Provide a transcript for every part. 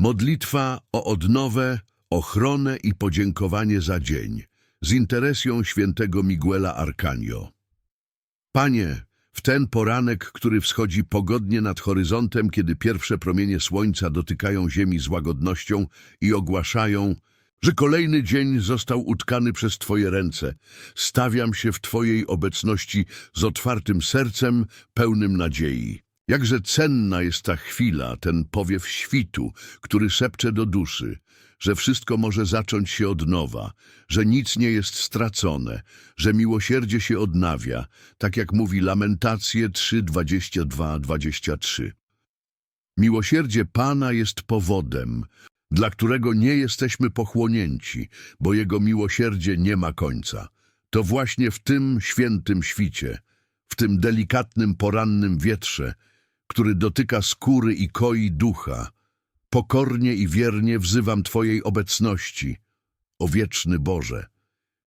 Modlitwa o odnowę, ochronę i podziękowanie za dzień z interesją świętego Miguela Arcanio. Panie, w ten poranek, który wschodzi pogodnie nad horyzontem, kiedy pierwsze promienie słońca dotykają ziemi z łagodnością i ogłaszają, że kolejny dzień został utkany przez Twoje ręce, stawiam się w Twojej obecności z otwartym sercem, pełnym nadziei. Jakże cenna jest ta chwila, ten powiew świtu, który szepcze do duszy, że wszystko może zacząć się od nowa, że nic nie jest stracone, że miłosierdzie się odnawia, tak jak mówi Lamentacje 3, 22, 23. Miłosierdzie Pana jest powodem, dla którego nie jesteśmy pochłonięci, bo Jego miłosierdzie nie ma końca. To właśnie w tym świętym świcie, w tym delikatnym porannym wietrze, który dotyka skóry i koi ducha, pokornie i wiernie wzywam Twojej obecności, o wieczny Boże.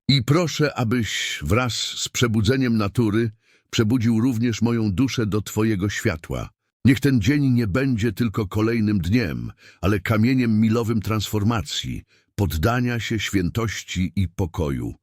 I proszę, abyś wraz z przebudzeniem natury przebudził również moją duszę do Twojego światła. Niech ten dzień nie będzie tylko kolejnym dniem, ale kamieniem milowym transformacji, poddania się świętości i pokoju.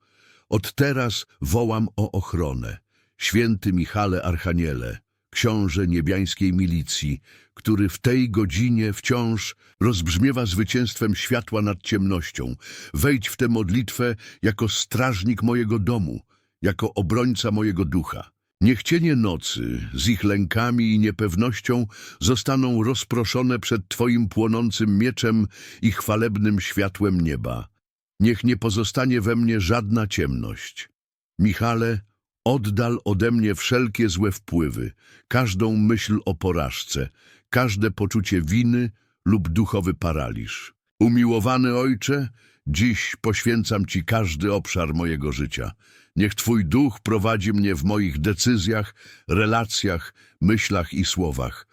Od teraz wołam o ochronę. Święty Michale Archaniele, książę niebiańskiej milicji, który w tej godzinie wciąż rozbrzmiewa zwycięstwem światła nad ciemnością. Wejdź w tę modlitwę jako strażnik mojego domu, jako obrońca mojego ducha. Niech cienie nocy z ich lękami i niepewnością zostaną rozproszone przed Twoim płonącym mieczem i chwalebnym światłem nieba. Niech nie pozostanie we mnie żadna ciemność. Michale, oddal ode mnie wszelkie złe wpływy, każdą myśl o porażce, każde poczucie winy lub duchowy paraliż. Umiłowany Ojcze, dziś poświęcam Ci każdy obszar mojego życia. Niech Twój duch prowadzi mnie w moich decyzjach, relacjach, myślach i słowach.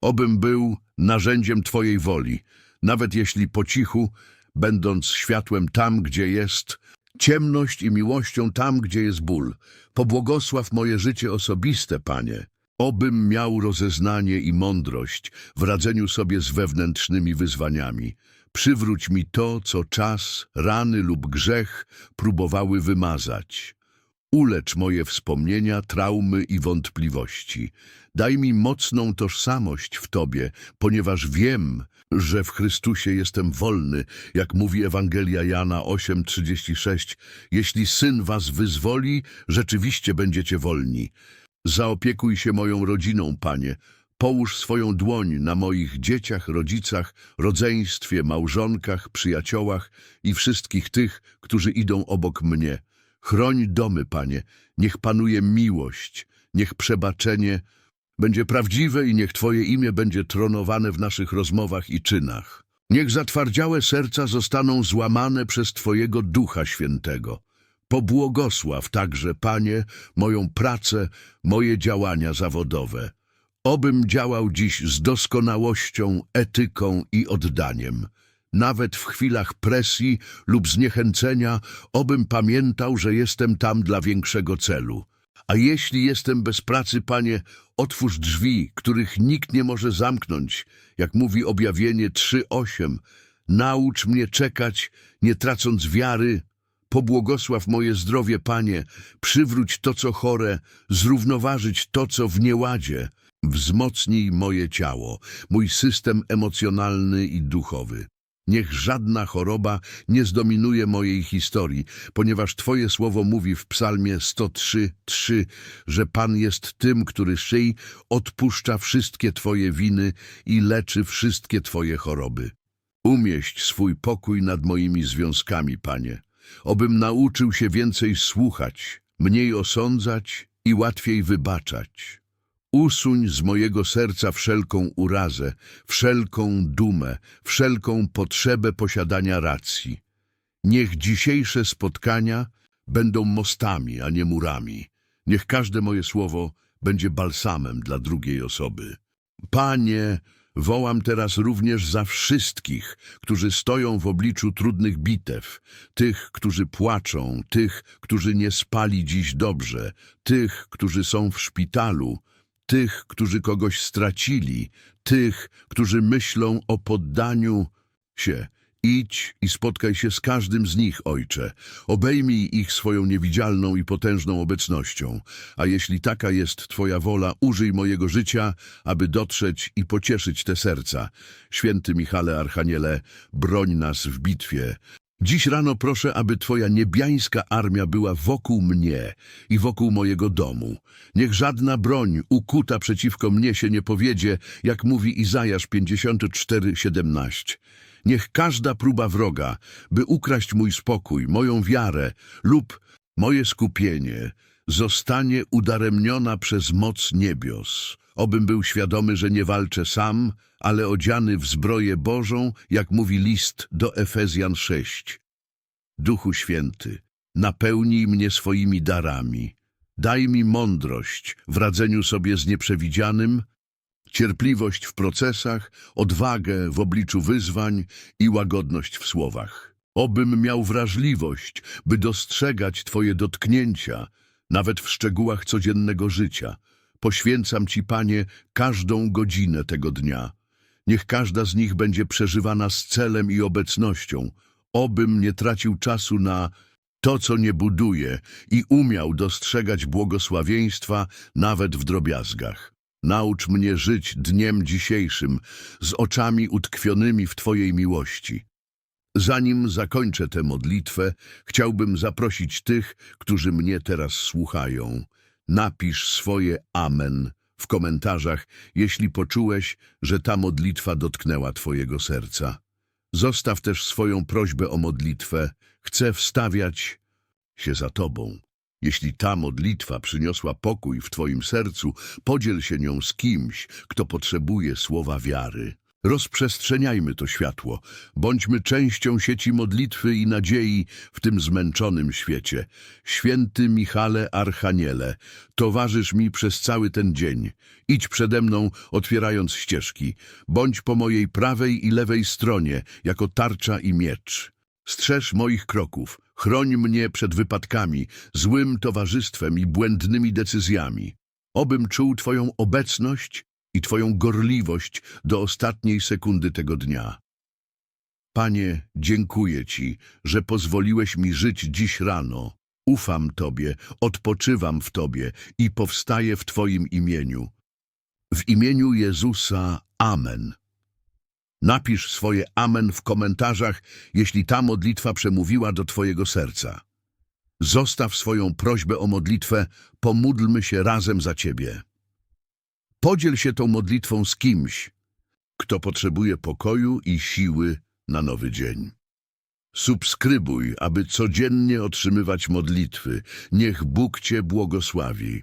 Obym był narzędziem Twojej woli, nawet jeśli po cichu, będąc światłem tam, gdzie jest ciemność i miłością tam, gdzie jest ból. Pobłogosław moje życie osobiste, Panie. Obym miał rozeznanie i mądrość w radzeniu sobie z wewnętrznymi wyzwaniami. Przywróć mi to, co czas, rany lub grzech próbowały wymazać. Ulecz moje wspomnienia, traumy i wątpliwości. Daj mi mocną tożsamość w Tobie, ponieważ wiem, że w Chrystusie jestem wolny, jak mówi Ewangelia Jana 8:36. Jeśli Syn Was wyzwoli, rzeczywiście będziecie wolni. Zaopiekuj się moją rodziną, Panie. Połóż swoją dłoń na moich dzieciach, rodzicach, rodzeństwie, małżonkach, przyjaciołach i wszystkich tych, którzy idą obok mnie. Chroń domy, Panie, niech panuje miłość, niech przebaczenie będzie prawdziwe i niech Twoje imię będzie tronowane w naszych rozmowach i czynach. Niech zatwardziałe serca zostaną złamane przez Twojego Ducha Świętego. Pobłogosław także, Panie, moją pracę, moje działania zawodowe. Obym działał dziś z doskonałością, etyką i oddaniem. Nawet w chwilach presji lub zniechęcenia, obym pamiętał, że jestem tam dla większego celu. A jeśli jestem bez pracy, Panie, otwórz drzwi, których nikt nie może zamknąć, jak mówi objawienie 3:8. Naucz mnie czekać, nie tracąc wiary. Pobłogosław moje zdrowie, Panie, przywróć to, co chore, zrównoważyć to, co w nieładzie. Wzmocnij moje ciało, mój system emocjonalny i duchowy. Niech żadna choroba nie zdominuje mojej historii, ponieważ Twoje słowo mówi w psalmie 103:3, że Pan jest tym, który szyj, odpuszcza wszystkie Twoje winy i leczy wszystkie Twoje choroby. Umieść swój pokój nad moimi związkami, Panie, obym nauczył się więcej słuchać, mniej osądzać i łatwiej wybaczać. Usuń z mojego serca wszelką urazę, wszelką dumę, wszelką potrzebę posiadania racji. Niech dzisiejsze spotkania będą mostami, a nie murami. Niech każde moje słowo będzie balsamem dla drugiej osoby. Panie, wołam teraz również za wszystkich, którzy stoją w obliczu trudnych bitew, tych, którzy płaczą, tych, którzy nie spali dziś dobrze, tych, którzy są w szpitalu, tych, którzy kogoś stracili, tych, którzy myślą o poddaniu, się. Idź i spotkaj się z każdym z nich, Ojcze. Obejmij ich swoją niewidzialną i potężną obecnością. A jeśli taka jest Twoja wola, użyj mojego życia, aby dotrzeć i pocieszyć te serca. Święty Michale Archaniele, broń nas w bitwie. Dziś rano proszę, aby Twoja niebiańska armia była wokół mnie i wokół mojego domu. Niech żadna broń ukuta przeciwko mnie się nie powiedzie, jak mówi Izajasz 54:17. Niech każda próba wroga, by ukraść mój spokój, moją wiarę lub moje skupienie, zostanie udaremniona przez moc niebios. Obym był świadomy, że nie walczę sam, ale odziany w zbroję Bożą, jak mówi list do Efezjan 6. Duchu Święty, napełnij mnie swoimi darami. Daj mi mądrość w radzeniu sobie z nieprzewidzianym, cierpliwość w procesach, odwagę w obliczu wyzwań i łagodność w słowach. Obym miał wrażliwość, by dostrzegać Twoje dotknięcia, nawet w szczegółach codziennego życia. Poświęcam Ci, Panie, każdą godzinę tego dnia. Niech każda z nich będzie przeżywana z celem i obecnością. Obym nie tracił czasu na to, co nie buduje i umiał dostrzegać błogosławieństwa nawet w drobiazgach. Naucz mnie żyć dniem dzisiejszym z oczami utkwionymi w Twojej miłości. Zanim zakończę tę modlitwę, chciałbym zaprosić tych, którzy mnie teraz słuchają. Napisz swoje amen w komentarzach, jeśli poczułeś, że ta modlitwa dotknęła Twojego serca. Zostaw też swoją prośbę o modlitwę. Chcę wstawiać się za Tobą. Jeśli ta modlitwa przyniosła pokój w Twoim sercu, podziel się nią z kimś, kto potrzebuje słowa wiary. Rozprzestrzeniajmy to światło. Bądźmy częścią sieci modlitwy i nadziei w tym zmęczonym świecie. Święty Michale Archaniele, towarzysz mi przez cały ten dzień. Idź przede mną, otwierając ścieżki. Bądź po mojej prawej i lewej stronie, jako tarcza i miecz. Strzeż moich kroków, chroń mnie przed wypadkami, złym towarzystwem i błędnymi decyzjami. Obym czuł Twoją obecność i Twoją gorliwość do ostatniej sekundy tego dnia. Panie, dziękuję Ci, że pozwoliłeś mi żyć dziś rano. Ufam Tobie, odpoczywam w Tobie i powstaję w Twoim imieniu. W imieniu Jezusa, Amen. Napisz swoje amen w komentarzach, jeśli ta modlitwa przemówiła do Twojego serca. Zostaw swoją prośbę o modlitwę, pomódlmy się razem za Ciebie. Podziel się tą modlitwą z kimś, kto potrzebuje pokoju i siły na nowy dzień. Subskrybuj, aby codziennie otrzymywać modlitwy. Niech Bóg Cię błogosławi.